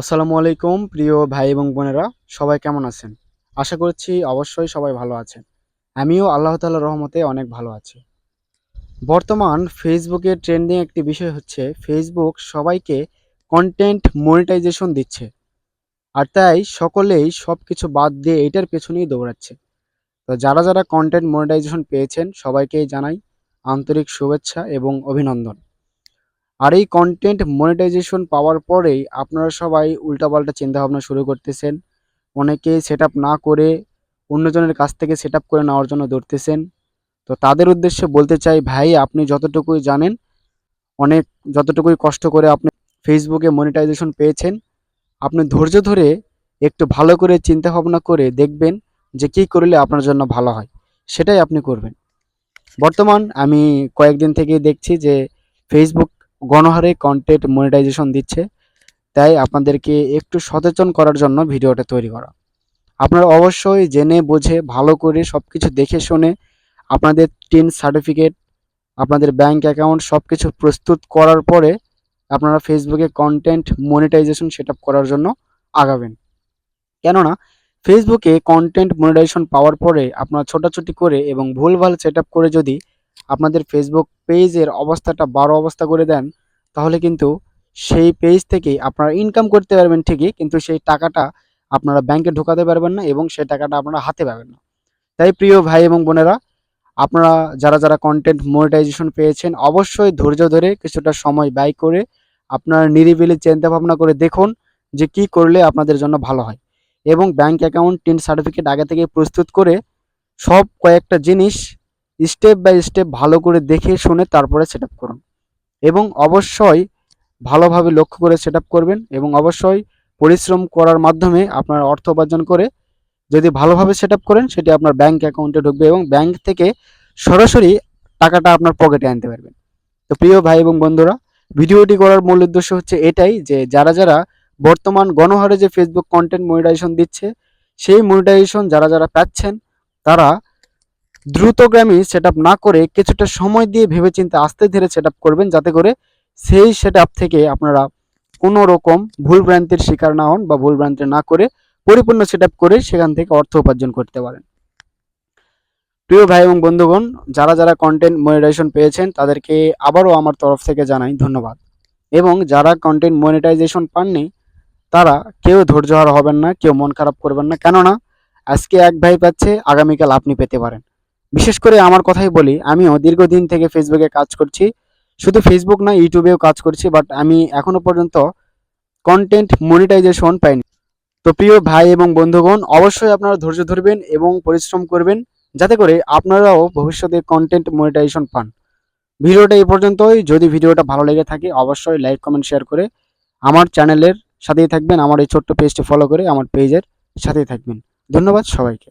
আসসালামু আলাইকুম, প্রিয় ভাই এবং বোনেরা, সবাই কেমন আছেন? আশা করছি অবশ্যই সবাই ভালো আছেন। আমিও আল্লাহ তাআলার রহমতে অনেক ভালো আছি। বর্তমান ফেসবুকের ট্রেন্ডিং একটি বিষয় হচ্ছে, ফেসবুক সবাইকে কন্টেন্ট মনিটাইজেশন দিচ্ছে। আর তাই সকলেই সব কিছু বাদ দিয়ে এটার পেছনেই দৌড়াচ্ছে। তো যারা যারা কন্টেন্ট মনিটাইজেশন পেয়েছেন, সবাইকেই জানাই আন্তরিক শুভেচ্ছা এবং অভিনন্দন। আর এই কন্টেন্ট মনিটাইজেশন পাওয়ার পরেই আপনারা সবাই উল্টাপাল্টা চিন্তাভাবনা শুরু করতেছেন। অনেকেই সেট না করে অন্যজনের কাছ থেকে সেট করে নেওয়ার জন্য দৌড়তেছেন তো তাদের উদ্দেশ্যে বলতে চাই, ভাই, আপনি যতটুকুই জানেন, অনেক যতটুকুই কষ্ট করে আপনি ফেসবুকে মনিটাইজেশন পেয়েছেন, আপনি ধৈর্য ধরে একটু ভালো করে চিন্তা ভাবনা করে দেখবেন যে কী করলে আপনার জন্য ভালো হয়। সেটাই আপনি করবেন। বর্তমান আমি কয়েকদিন থেকেই দেখছি যে ফেসবুক গণহারে কন্টেন্ট মনিটাইজেশন দিচ্ছে। তাই আপনাদেরকে একটু সচেতন করার জন্য ভিডিওটা তৈরি করা। আপনারা অবশ্যই জেনে বুঝে ভালো করে সব কিছু দেখে শুনে আপনাদের টিন সার্টিফিকেট আপনাদের ব্যাংক অ্যাকাউন্ট সব কিছু প্রস্তুত করার পরে আপনারা ফেসবুকে কন্টেন্ট মনিটাইজেশন সেট করার জন্য আগাবেন। কেননা ফেসবুকে কন্টেন্ট মনিটাইজেশন পাওয়ার পরে আপনারা ছোটাছুটি করে এবং ভুলভাল সেট করে যদি আপনাদের ফেসবুক পেজের অবস্থাটা বারো অবস্থা করে দেন, তাহলে কিন্তু সেই পেজ থেকেই আপনারা ইনকাম করতে পারবেন ঠিকই, কিন্তু সেই টাকাটা আপনারা ব্যাংকে ঢোকাতে পারবেন না এবং সেই টাকাটা আপনারা হাতে পাবেন না। তাই প্রিয় ভাই এবং বোনেরা, আপনারা যারা যারা কন্টেন্ট মনিটাইজেশন পেয়েছেন, অবশ্যই ধৈর্য ধরে কিছুটা সময় ব্যয় করে আপনারা নিরিবিলি চিন্তা ভাবনা করে দেখুন যে কি করলে আপনাদের জন্য ভালো হয়। এবং ব্যাংক অ্যাকাউন্ট টিন সার্টিফিকেট আগে থেকে প্রস্তুত করে সব কয়েকটা জিনিস স্টেপ বাই স্টেপ ভালো করে দেখে শুনে তারপরে সেট করুন। এবং অবশ্যই ভালোভাবে লক্ষ্য করে সেট করবেন এবং অবশ্যই পরিশ্রম করার মাধ্যমে আপনার অর্থ উপার্জন করে যদি ভালোভাবে সেট করেন, সেটি আপনার ব্যাংক অ্যাকাউন্টে ঢুকবে এবং ব্যাংক থেকে সরাসরি টাকাটা আপনার পকেটে আনতে পারবেন। তো প্রিয় ভাই এবং বন্ধুরা, ভিডিওটি করার মূল উদ্দেশ্য হচ্ছে এটাই যে যারা যারা বর্তমান গণহারে যে ফেসবুক কন্টেন্ট মনিটাইজেশন দিচ্ছে, সেই মনিটাইজেশন যারা যারা পাচ্ছেন, তারা দ্রুতগ্রামী সেট না করে কিছুটা সময় দিয়ে ভেবেচিন্তে আস্তে ধীরে সেট করবেন যাতে করে সেই সেট থেকে আপনারা কোনো রকম ভুল ভ্রান্তির শিকার না হন বা ভুল ভ্রান্তি না করে পরিপূর্ণ সেট করে সেখান থেকে অর্থ উপার্জন করতে পারেন। প্রিয় ভাই এবং বন্ধুগণ, যারা যারা কন্টেন্ট মনিটাইজেশন পেয়েছেন, তাদেরকে আবারও আমার তরফ থেকে জানাই ধন্যবাদ। এবং যারা কন্টেন্ট মনিটাইজেশন পাননি, তারা কেউ ধৈর্য হারা হবেন না, কেউ মন খারাপ করবেন না। কেননা, আজকে এক ভাই পাচ্ছে, আগামীকাল আপনি পেতে পারেন। বিশেষ করে আমার কথাই বলি, আমিও দীর্ঘদিন থেকে ফেসবুকে কাজ করছি। শুধু ফেসবুক না ইউটিউবেও কাজ করছি বাট আমি এখনও পর্যন্ত কন্টেন্ট মনিটাইজেশন পাইনি। তো প্রিয় ভাই এবং বন্ধুগণ, অবশ্যই আপনারা ধৈর্য ধরবেন এবং পরিশ্রম করবেন যাতে করে আপনারাও ভবিষ্যতে কন্টেন্ট মনিটাইজেশন পান। ভিডিওটা এই পর্যন্তই। যদি ভিডিওটা ভালো লেগে থাকে, অবশ্যই লাইক কমেন্ট শেয়ার করে আমার চ্যানেলের সাথেই থাকবেন, আমার এই ছোট্ট পেজটি ফলো করে আমার পেজের সাথেই থাকবেন। ধন্যবাদ সবাইকে।